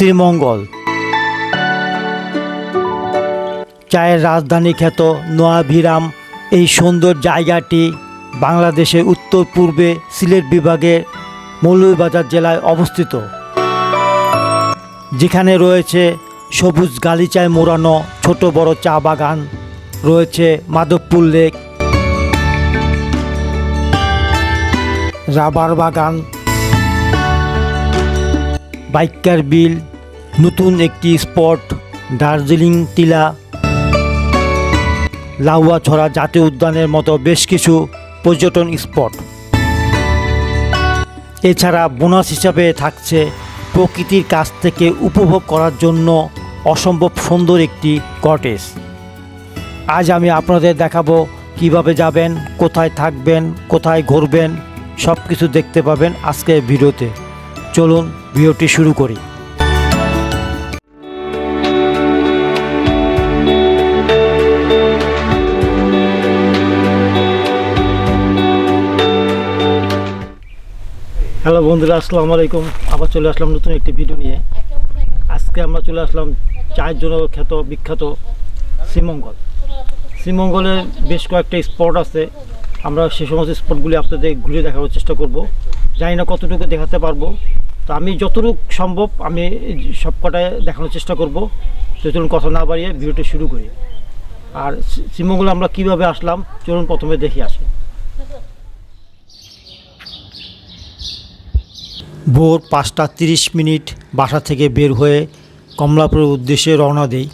শ্রীমঙ্গল। চায়ের রাজধানী খ্যাত নোয়াভিরাম, এই সুন্দর জায়গাটি বাংলাদেশের উত্তর পূর্বে সিলেট বিভাগের মৌলভীবাজার জেলায় অবস্থিত। যেখানে রয়েছে সবুজ গালিচায় মোড়ানো ছোট বড় চা বাগান, রয়েছে মাধবপুর লেক, রাবার বাগান বাইকার বিল, নতুন একটি স্পট, দার্জিলিং টিলা লাউয়াছড়া জাতীয় উদ্যানের মতো বেশ কিছু পর্যটন স্পট। এছাড়া বোনাস হিসাবে থাকছে প্রকৃতির কাছ থেকে উপভোগ করার জন্য অসম্ভব সুন্দর একটি কটেজ। আজ আমি আপনাদের দেখাবো কীভাবে যাবেন, কোথায় থাকবেন, কোথায় ঘুরবেন সব কিছু দেখতে পাবেন আজকের ভিডিওতে। চলুন ভিডিওটি শুরু করি। হ্যালো বন্ধুরা, আসসালামু আলাইকুম। আবার চলে আসলাম নতুন একটি ভিডিও নিয়ে। আজকে আমরা চলে আসলাম চায়ের জন্য খ্যাত বিখ্যাত শ্রীমঙ্গল। শ্রীমঙ্গলের বেশ কয়েকটা স্পট আছে। আমরা সে সমস্ত স্পটগুলি আপনাদের ঘুরে দেখানোর চেষ্টা করব। জানি না কতটুকু দেখাতে পারব। তো আমি যতটুকু সম্ভব আমি সব কটায় দেখানোর চেষ্টা করব। তো চলুন কথা না বাড়িয়ে ভিডিওটি শুরু করি। আর শ্রী- শ্রীমঙ্গলে আমরা কীভাবে আসলাম? চলুন প্রথমে দেখে আসি। ভোর পাঁচটা তিরিশ মিনিট বাসা থেকে বের হয়ে কমলাপুরের উদ্দেশ্যে রওনা দেই।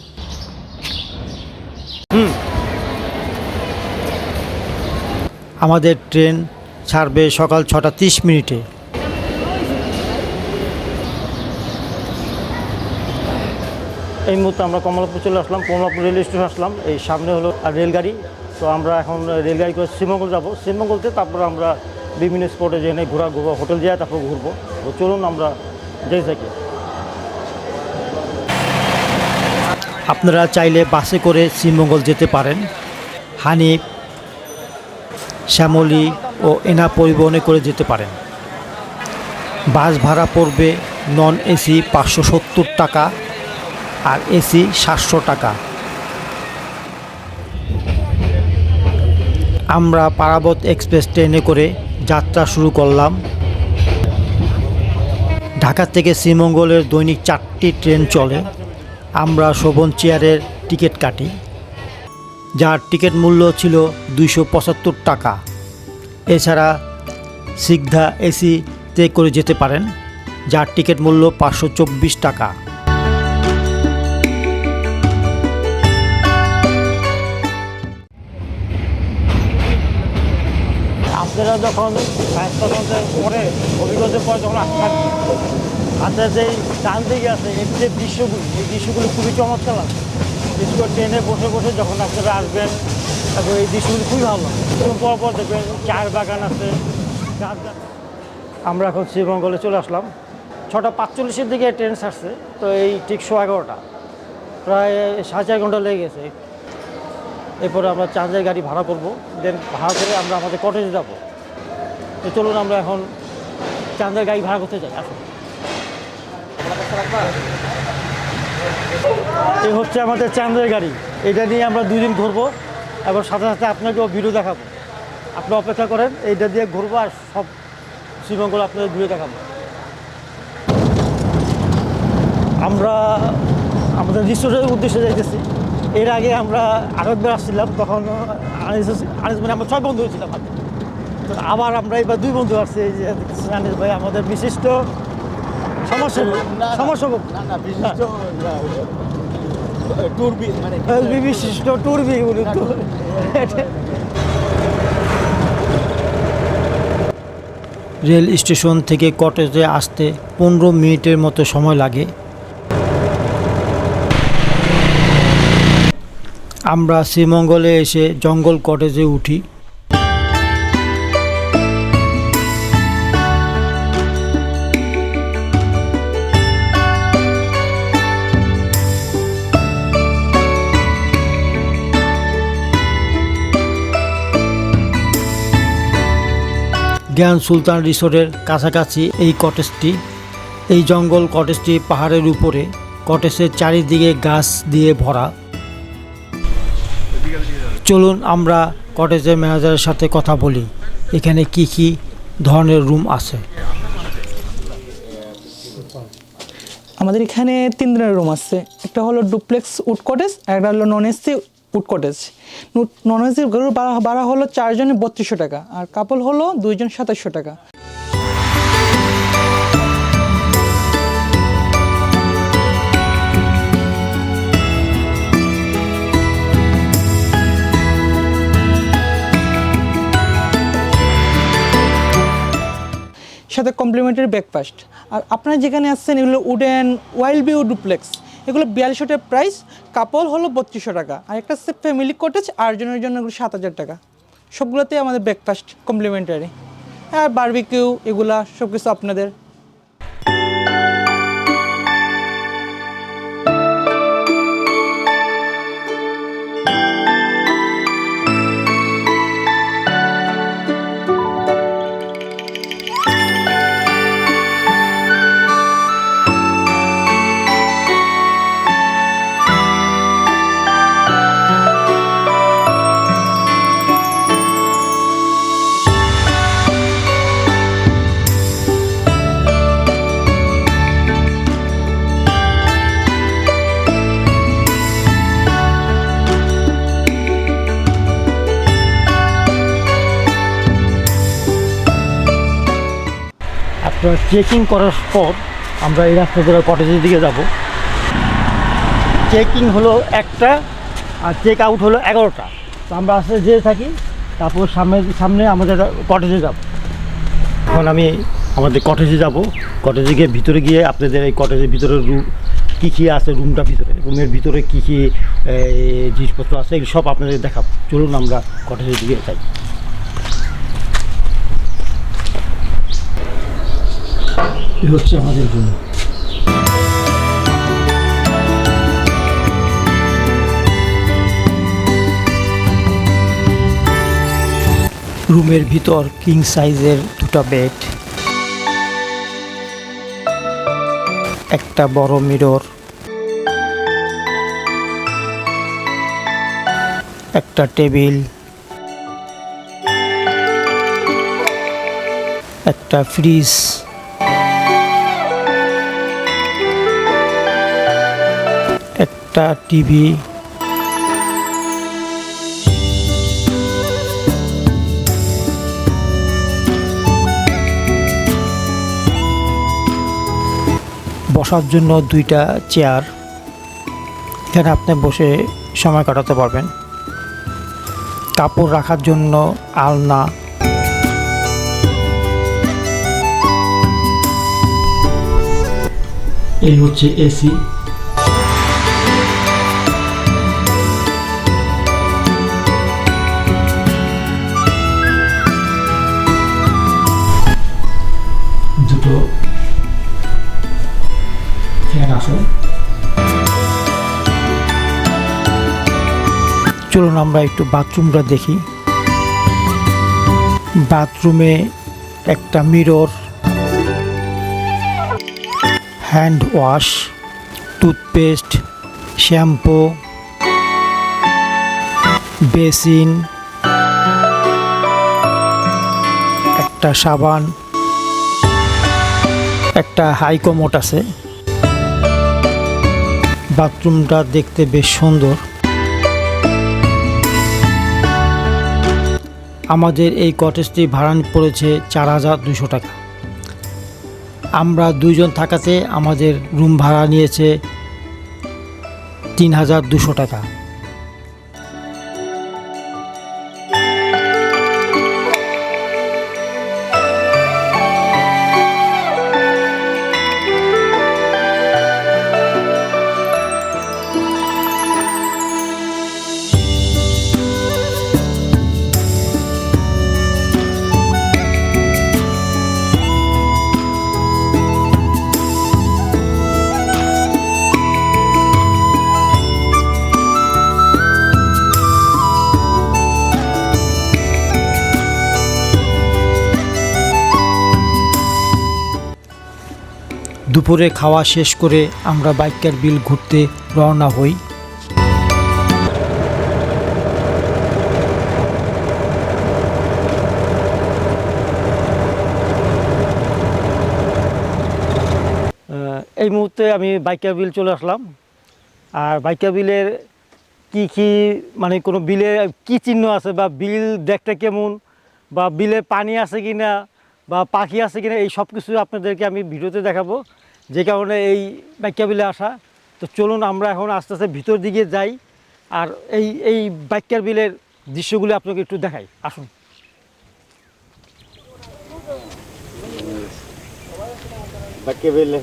আমাদের ট্রেন ছাড়বে সকাল ছটা তিরিশ মিনিটে। এই মুহূর্তে আমরা কমলাপুর চলে আসলাম, কমলাপুর রেল স্টেশন আসলাম। এই সামনে হলো রেলগাড়ি। তো আমরা এখন রেলগাড়ি করে শ্রীমঙ্গল যাব। শ্রীমঙ্গলতে তারপর আমরা বিভিন্ন স্পটে যেখানে ঘোরা ঘুরবো হোটেল যাই, তারপর ঘুরবো। তো চলুন আমরা যেতে থাকি। আপনারা চাইলে বাসে করে শ্রীমঙ্গল যেতে পারেন। হানিফ, শ্যামলি ও এনা পরিবহনে করে যেতে পারেন। বাস ভাড়া পড়বে নন এসি পাঁচশো সত্তর টাকা। আর এসি সাতশো টাকা। আমরা পারাবত এক্সপ্রেস ট্রেনে করে যাত্রা শুরু করলাম। ঢাকা থেকে শ্রীমঙ্গলের দৈনিক চারটি ট্রেন চলে। আমরা শোভন চেয়ারের টিকিট কাটি। যার টিকিট মূল্য ছিল দুইশো পঁচাত্তর টাকা। এছাড়া সিগধা এসিতে করে যেতে পারেন, যার টিকিট মূল্য পাঁচশো চব্বিশ টাকা। আপনারা যখন স্বাস্থ্যকেন্দ্রের পরে, অভিজ্ঞতার পরে যখন আপনার যে ডান দিকে আছে এর যে দৃশ্যগুলি, এই দৃশ্যগুলি খুবই চমৎকার লাগে বিশেষ করে ট্রেনে বসে বসে যখন আপনারা আসবেন তারপর এই দৃশ্যগুলি খুবই ভালো লাগে। একটু পর পর দেখবেন চায়ের বাগান আছে, গাছ আমরা এখন শ্রীমঙ্গলে চলে আসলাম। ছটা পাঁচচল্লিশের দিকে ট্রেন ছাড়ছে, তো এই ঠিক শো এগারোটা। প্রায় সাড়ে চার ঘণ্টা লেগে গেছে। এরপরে আমরা চার্জের গাড়ি ভাড়া করব। দেন ভাড়া করে আমরা আমাদের কটেজে যাব। তো চলুন আমরা এখন চাঁদের গাড়ি ভাড়া করতে যাই, আসুন। এই হচ্ছে আমাদের চাঁদের গাড়ি। এটা নিয়ে আমরা দুই দিন ঘুরবো এবং সাথে সাথে আপনাকেও ভিডিও দেখাবো। আপনি অপেক্ষা করেন, এইটা দিয়ে ঘুরবো আর সব শ্রীমঙ্গল আপনাদের ঘুরে দেখাবো। আমরা আমাদের রিসোর্টের উদ্দেশ্যে যাইতেছি। এর আগে আমরা আরেকবার আসছিলাম, তখন আনিস আনিস মানে আমরা ছয় বন্ধু হয়েছিলাম আবার আমরা এবার দুই বন্ধু আসছি এই যে আনিস ভাই আমাদের বিশিষ্ট সমাজসেবক সমাজসেবক বিশিষ্ট টুরবি মানে বিশিষ্ট টুরবি বলি ট্যুর। রেল স্টেশন থেকে কটেজে আসতে পনেরো মিনিটের মতো সময় লাগে। আমরা শ্রীমঙ্গলে এসে জঙ্গল কটেজে উঠি। জ্ঞান সুলতান রিসোর্টের কাছাকাছি এই কটেজটি। এই জঙ্গল কটেজটি পাহাড়ের উপরে, কটেজের চারিদিকে গাছ দিয়ে ভরা। চলুন আমরা কটেজের ম্যানেজারের সাথে কথা বলি। এখানে কি কি ধরনের রুম আছে? আমাদের এখানে তিন দিনের রুম আছে। একটা হলো ডুপ্লেক্স উড কটেজ একটা হলো non AC wood cottage AC গরুর ভাড়া হলো চারজনে বত্রিশশো টাকা, আর কাপল হলো দুইজন সাতাশশো টাকা। সাথে কমপ্লিমেন্টারি ব্রেকফাস্ট আর আপনারা যেখানে আসছেন, এগুলো উডেন ওয়াইল্ড ভিউ ডুপ্লেক্স এগুলো বিয়াল্লিশশো টাকা প্রাইস কাপল হলো বত্রিশশো টাকা। আর একটা হচ্ছে ফ্যামিলি কোটেজ আটজনের জন্য এগুলো সাত হাজার টাকা। সবগুলোতে আমাদের ব্রেকফাস্ট কমপ্লিমেন্টারি আর বার্বিকিউ এগুলা সব কিছু আপনাদের চেকিং করার পর আমরা এই রাস্তা ধরে কটেজের দিকে যাব। চেকিং হলো একটা, আর চেক আউট হলো এগারোটা। তো আমরা আসতে যেয়ে থাকি, তারপর সামনে সামনে আমাদের কটেজে যাব। এখন আমি আমাদের কটেজে যাব। কটেজে গিয়ে ভিতরে গিয়ে আপনাদের এই কটেজের ভিতরে রুম কী কী আছে রুমটা ভিতরে রুমের ভিতরে কী কী জিনিসপত্র আছে, এগুলো সব আপনাদের দেখাবো। চলুন আমরা কটেজের দিকে যাই। এই হচ্ছে আমাদের রুম রুমের ভিতর কিং সাইজের দুটো বেড একটা বড় মিরর একটা টেবিল একটা ফ্রিজ একটা টিভি। বসার জন্য দুইটা চেয়ার। এখানে আপনি বসে সময় কাটাতে পারবেন। কাপড় রাখার জন্য আলনা। এই হচ্ছে এসি। চলুন আমরা একটু বাথরুমটা দেখি। বাথরুমে একটা mirror hand wash toothpaste shampoo basin একটা সাবান, একটা হাইকমোট আছে। বাথরুমটা দেখতে বেশ সুন্দর। আমাদের এই কটেজটি ভাড়া পড়েছে চার হাজার দুশো টাকা। আমরা দুইজন থাকাতে আমাদের রুম ভাড়া নিয়েছে তিন হাজার দুশো টাকা। দুপুরে খাওয়া শেষ করে আমরা বাইকার বিল ঘুরতে রওনা হই। এই মুহূর্তে আমি বাইকা বিল চলে আসলাম। আর বাইকা বিলের কি কি মানে কোনো বিলে কি চিহ্ন আছে বা বিল দেখতে কেমন বা বিলে পানি আছে কি না বা পাখি আছে কিনা, এই সব কিছু আপনাদেরকে আমি ভিডিওতে দেখাবো। যে কারণে এই বাক্যাবিলে বিলে আসা। তো চলুন আমরা এখন আস্তে আস্তে ভিতর দিকে যাই আর এই এই বাক্যার বিলের দৃশ্যগুলি আপনাকে একটু দেখাই। আসুন। বাইকা বিলে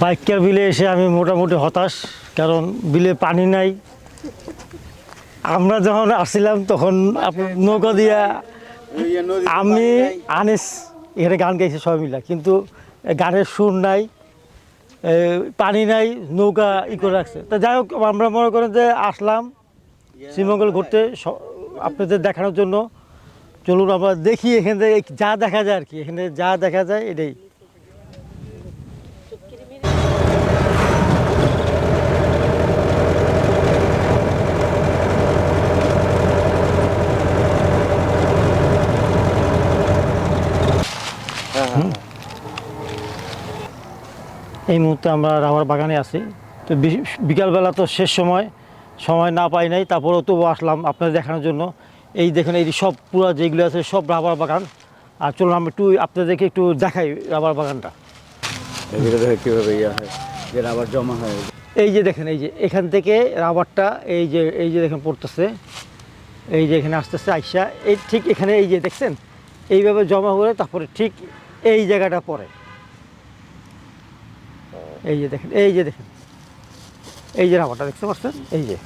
বাইকার বিলে এসে আমি মোটামুটি হতাশ, কারণ বিলে পানি নাই। আমরা যখন আসছিলাম, তখন নৌকা দিয়া আমি, আনিস, এখানে গান গাইছে সবাই মিলা। কিন্তু গানের সুর নাই পানি নাই, নৌকা ই করে রাখছে। তা যাই হোক, আমরা মনে করেন যে আসলাম শ্রীমঙ্গল ঘুরতে আপনাদের দেখানোর জন্য। চলুন, আমরা দেখি এখান থেকে, যা দেখা যায় আর কি। এখানে যা দেখা যায়, এটাই। এই মুহূর্তে আমরা রাবার বাগানে আছি। তো বিকালবেলা তো শেষ সময় সময় না পাই নাই তারপরেও তবু আসলাম আপনাদের দেখানোর জন্য। এই দেখেন এই সব পুরো যেগুলো আছে সব রাবার বাগান। আর চলুন আমরা একটু আপনাদেরকে একটু দেখাই রাবার বাগানটা। কীভাবে ইয়ে হয় যে আবার জমা হয়। এই যে দেখেন এই যে এখান থেকে রাবারটা এই যে এই যে দেখেন পড়তেছে। এই যে এখানে আসতেছে আইসা এই ঠিক এখানে এই যে দেখছেন? এইভাবে জমা করে তারপরে ঠিক এই জায়গাটা পড়ে। এই যে দেখেন এই যে দেখেন এই যে রাবারটা দেখতে পাচ্ছেন? এই যে।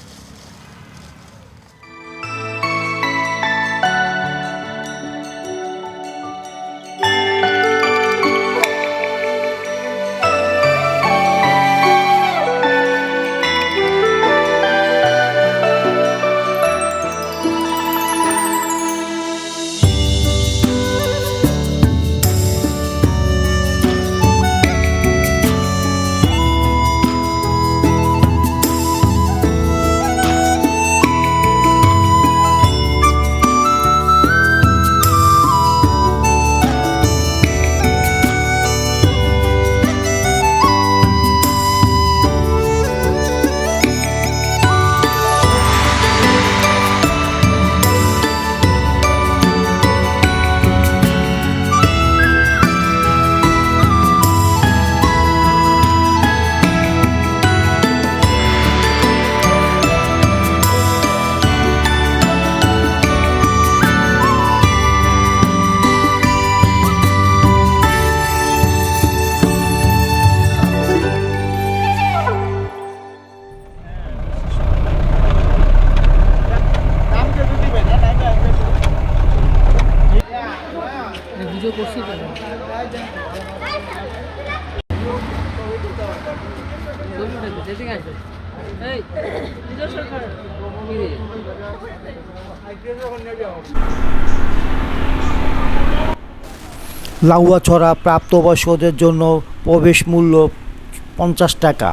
লাউয়াছড়া প্রাপ্তবয়স্কদের জন্য প্রবেশ মূল্য পঞ্চাশ টাকা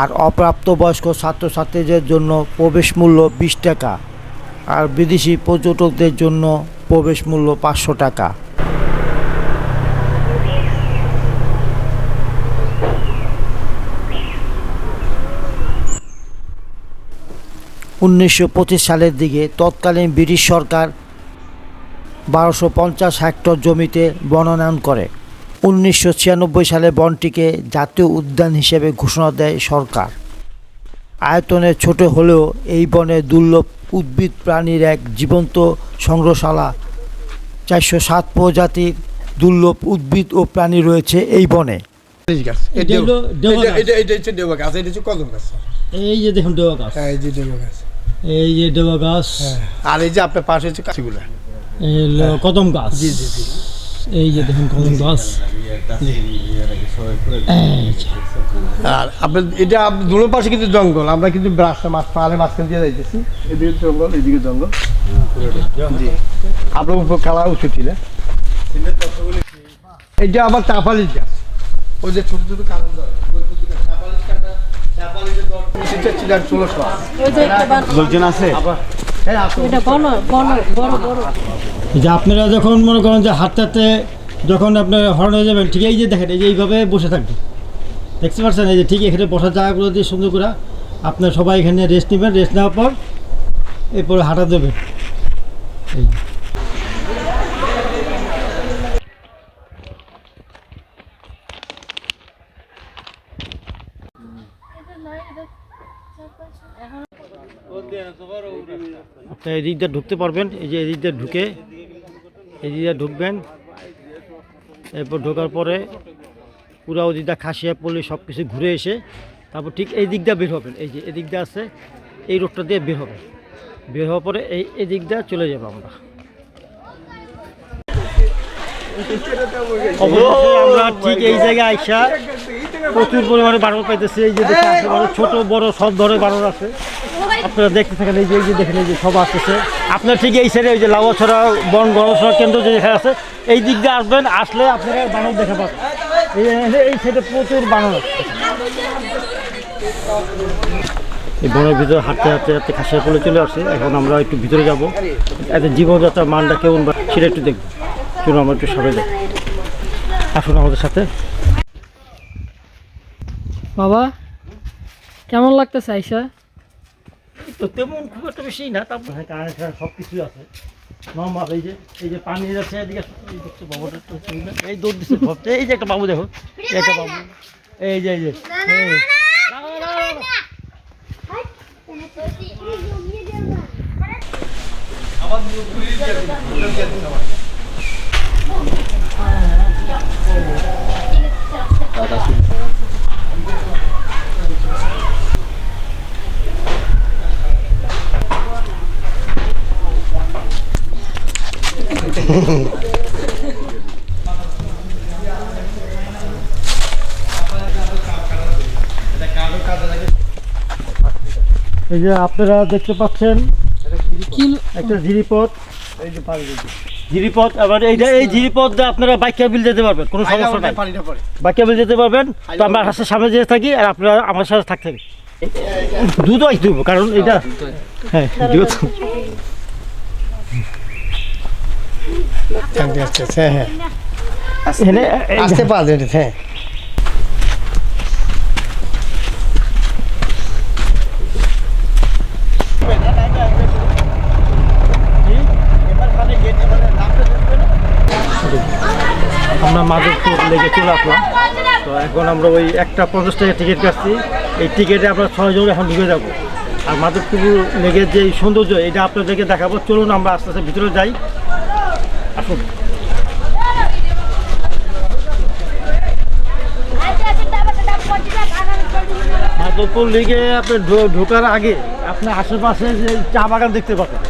আর অপ্রাপ্তবয়স্ক ছাত্রছাত্রীদের জন্য প্রবেশ মূল্য বিশ টাকা আর বিদেশি পর্যটকদের জন্য প্রবেশ মূল্য পাঁচশো টাকা। উনিশশো পঁচিশ সালের দিকে তৎকালীন ব্রিটিশ সরকার বারোশো পঞ্চাশ হেক্টর জমিতে বনায়ন করে। উনিশশো ছিয়ানব্বই সালে বনটিকে জাতীয় উদ্যান হিসেবে ঘোষণা দেয় সরকার। আয়তনে ছোট হলেও এই বনে দুর্লভ উদ্ভিদ প্রাণীর এক জীবন্ত সংগ্রহশালা চারশো সাত প্রজাতির দুর্লভ উদ্ভিদ ও প্রাণী রয়েছে এই বনে। এই যে দেখুন দেওয়া গাছ। এই যে দেওয়া গাছ। এই যে দেওয়া আর এই যে আপনার পাশে হচ্ছে কদম গাছ। জি জি জি। এই যে দেখুন কদম গাছ। আর আপনার এটা আপ- দুটো পাশে কিন্তু জঙ্গল। আমরা কিন্তু রাস্তা মাছ পাহাড়ে মাঝখান দিয়ে যাইতেছি। এদিকে জঙ্গল এদিকে জঙ্গল। জি। আপনার উপর খেলা উচিত ছিল। এটা আবার চাপালির গাছ। ওই যে ছোট ছোট কারণ লোকজন আছে? হ্যাঁ যে আপনারা যখন মনে করেন যে হাঁটতে যখন আপনারা হরণ হয়ে যাবেন, ঠিক এই যে দেখেন, এই যে এইভাবে বসে থাকবে। দেখতে পাচ্ছেন, এই যে ঠিক এখানে বসার জায়গাগুলো দিয়ে সুন্দর করে আপনার সবাই এখানে রেস্ট নেবেন। রেস্ট নেওয়ার পর এরপরে হাঁটা দেবেন। এই যে। আপনি এই দিক দিয়ে ঢুকতে পারবেন। এই যে এই দিক দিয়ে ঢুকে, এই দিক দিয়ে ঢুকবেন। এরপর ঢোকার পরে পুরো ওই দিকটা খাসিয়া পড়লে সব কিছু ঘুরে এসে তারপর ঠিক এই দিক দিয়ে বের হবেন। এই যে এই দিক দিয়ে আছে, এই রোডটা দিয়ে বের হবে বের হওয়ার পরে এই এই দিক দিয়ে চলে যাব আমরা। আমরা ঠিক এই জায়গায় আইসা প্রচুর পরিমাণে বানর পাইতেছি। এই যে ছোট, বড় সব ধরনের বানর আছে। আপনারা দেখতে থাকেন এই যে এই যে দেখেন এই যে সব আসতেছে। আপনার ঠিক এই সাইডে ওই যে লাউছড়া বন গণসভা কেন্দ্র যে যেখানে আছে এই দিক দিয়ে আসবেন আসলে আপনারা বানর দেখা পাবেন। এই এই সাইডে প্রচুর বানর আছে। এই বনের ভিতরে হাঁটতে হাঁটতে হাঁটতে খাসিয়া পড়ে চলে আসছে। এখন আমরা একটু ভিতরে যাব। এতে জীবনযাত্রার মানটা কেমন বা সেটা একটু দেখব। চলুন আমরা একটু সবাই যাই। আসুন আমাদের সাথে। বাবা কেমন লাগতেছে আইসা তো তেমন খুব একটা বেশি না তারপর হ্যাঁ কারেন্ট সব কিছুই আছে। নর্মাল এই যে এই যে পানি যাচ্ছে এদিকে এই দেখছ বাবুটা তো চলবে। এই দৌড় দিচ্ছে ভাবতে এই যে একটা বাবু দেখো। এই একটা বাবু। এই যে এই যে। এই। এই যে আপনারা দেখতে পাচ্ছেন একটা জিরিপথ। জিরিপথ আবার এইটা এই জিরিপথ দিয়ে আপনারা বাইকিয়া বিল যেতে পারবেন কোনো সমস্যা নাই। বাইকিয়া বিল যেতে পারবেন তো আমরা রাস্তার সামনে যেতে থাকি আর আপনারা আমার সাথে থাকতে থাকি দুধ আসতে হবে কারণ এটা হ্যাঁ দুধ আমরা মাধবপুর লেগে চলে আসলাম। তো এখন আমরা ওই একটা পঞ্চাশ টাকা টিকিট কাটছি। এই টিকিটে আমরা ছয়জন এখন ঢুকে যাব। আর মাধবপুর লেগের যে সৌন্দর্য, এটা আপনাদেরকে দেখাবো। চলুন আমরা আস্তে আস্তে ভিতরে যাই। আসুন মাধবপুর লেগে আপনি ঢোকার আগে আপনি আশেপাশে যে চা বাগান দেখতে পাবেন।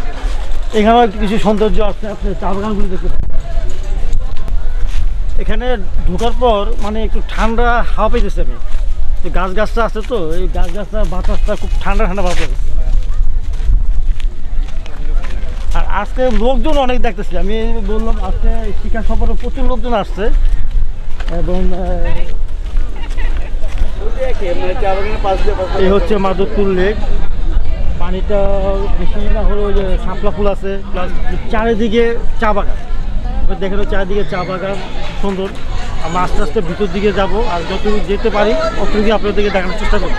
এখানে কিছু সৌন্দর্য আছে, আপনি চা বাগানগুলো দেখতে পাবেন। এখানে ঢোকার পর মানে একটু ঠান্ডা হাওয়া পেতেছে আমি। তো গাছ গাছটা আছে তো, এই গাছ গাছটা বাতাসটা খুব ঠান্ডা ঠান্ডা ভাব। আর আজকে লোকজন অনেক দেখতেছি। আমি বললাম, আজকে শিক্ষা সফরে প্রচুর লোকজন আসছে। এবং এই হচ্ছে মাধবপুর লেক। পানিটা বেশি না ওই যে শাপলা ফুল আছে প্লাস চারিদিকে চা বাগান। দেখেন চারিদিকে চা বাগান, সুন্দর। আমরা আস্তে আস্তে ভিতর দিকে যাব, আর যতটুকু যেতে পারি অতটুকু আপনাদেরকে দেখানোর চেষ্টা করব।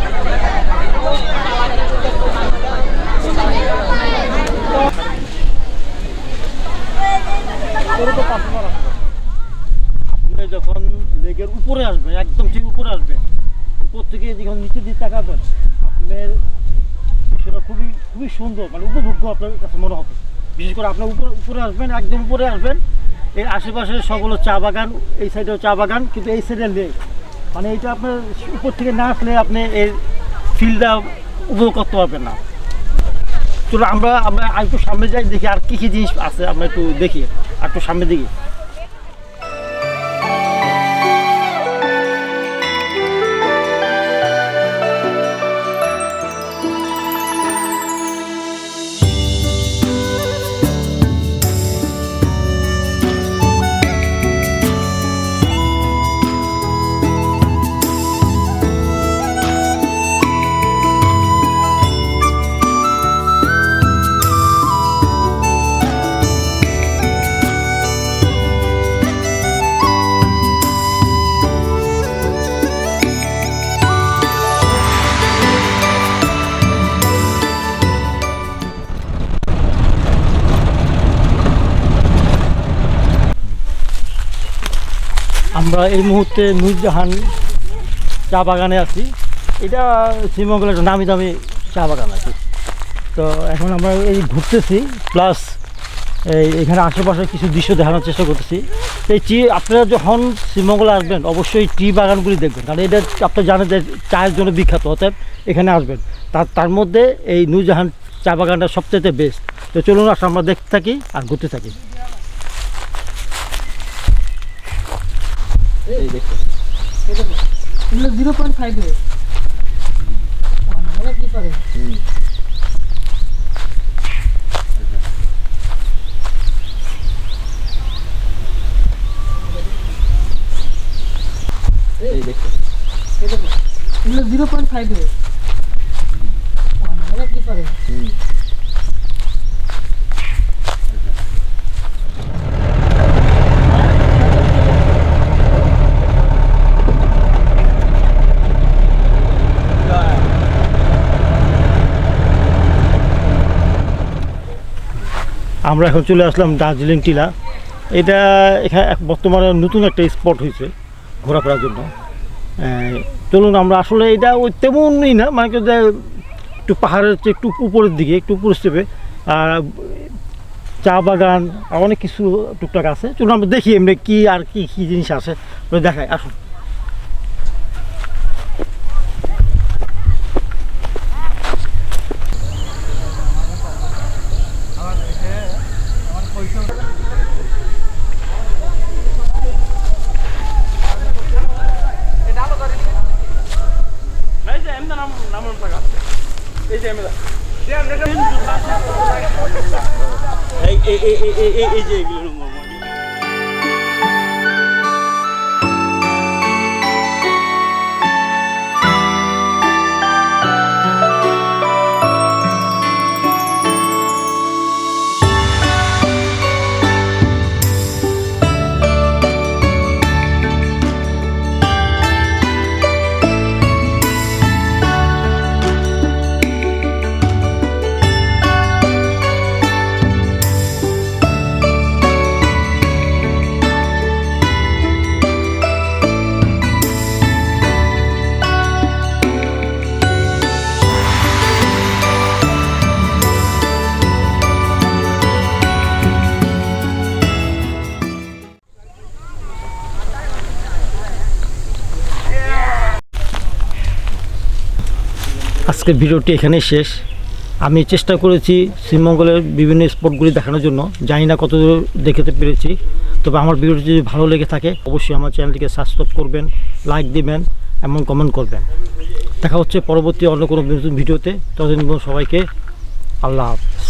আপনি যখন লেগের উপরে আসবেন, একদম ঠিক উপরে আসবেন, উপর থেকে যখন নিচে দিয়ে তাকাবেন, আপনার বিষয়টা খুবই খুবই সুন্দর মানে উপভোগ্য আপনার কাছে মনে হবে। বিশেষ করে আপনার উপর, উপরে আসবেন, একদম উপরে আসবেন, এর আশেপাশে সব হলো চা বাগান, এই সাইডেও চা বাগান, কিন্তু এই সাইডে নেই। মানে এইটা আপনার উপর থেকে না আসলে আপনি এর ফিল্ডটা উপভোগ করতে পারবেন না। চলো আমরা আমরা আর একটু সামনে যাই, দেখি আর কী কী জিনিস আছে, আমরা একটু দেখি। একটু সামনের দিকে। আমরা এই মুহূর্তে নূরজাহান চা বাগানে আছি। এটা শ্রীমঙ্গলের একটা নামি দামি চা বাগান আছে। তো এখন আমরা এই ঘুরতেছি প্লাস এই এখানে আশেপাশে কিছু দৃশ্য দেখানোর চেষ্টা করতেছি। এই টি, আপনারা যখন শ্রীমঙ্গলে আসবেন, অবশ্যই টি বাগানগুলি দেখবেন। কারণ এটা আপনারা জানেন যে চায়ের জন্য বিখ্যাত, অতএব এখানে আসবেন। তার তার মধ্যে এই নূরজাহান চা বাগানটা সবচেয়ে বেস্ট তো চলুন আসলে আমরা দেখতে থাকি আর ঘুরতে থাকি। এগুলো জিরো পয়েন্ট ফাইভ অনেক ডিফারেন্স এগুলো জিরো পয়েন্ট ফাইভ অনেক ডিফারেন্স আমরা এখন চলে আসলাম দার্জিলিং টিলা। এটা এখানে বর্তমানে নতুন একটা স্পট হয়েছে ঘোরাফেরার জন্য। চলুন আমরা আসলে এটা ওই তেমনই না মানে কি একটু পাহাড়ের চেয়ে একটু উপরের দিকে, একটু উপর স্টেপে। আর চা বাগান অনেক কিছু টুকটাক আছে। চলুন আমরা দেখি এমনি কী আর কি, কী জিনিস আছে। ওটা দেখাই আসুন এই যে এগুলো আজকের ভিডিওটি এখানেই শেষ। আমি চেষ্টা করেছি শ্রীমঙ্গলের বিভিন্ন স্পটগুলি দেখানোর জন্য। জানি না কত দেখাতে পেরেছি। তবে আমার ভিডিওটি যদি ভালো লেগে থাকে, অবশ্যই আমার চ্যানেলটিকে সাবস্ক্রাইব করবেন লাইক দিবেন এমন কমেন্ট করবেন। দেখা হচ্ছে পরবর্তী অন্য কোনো নতুন ভিডিওতে। ততদিন সবাইকে আল্লাহ হাফিজ।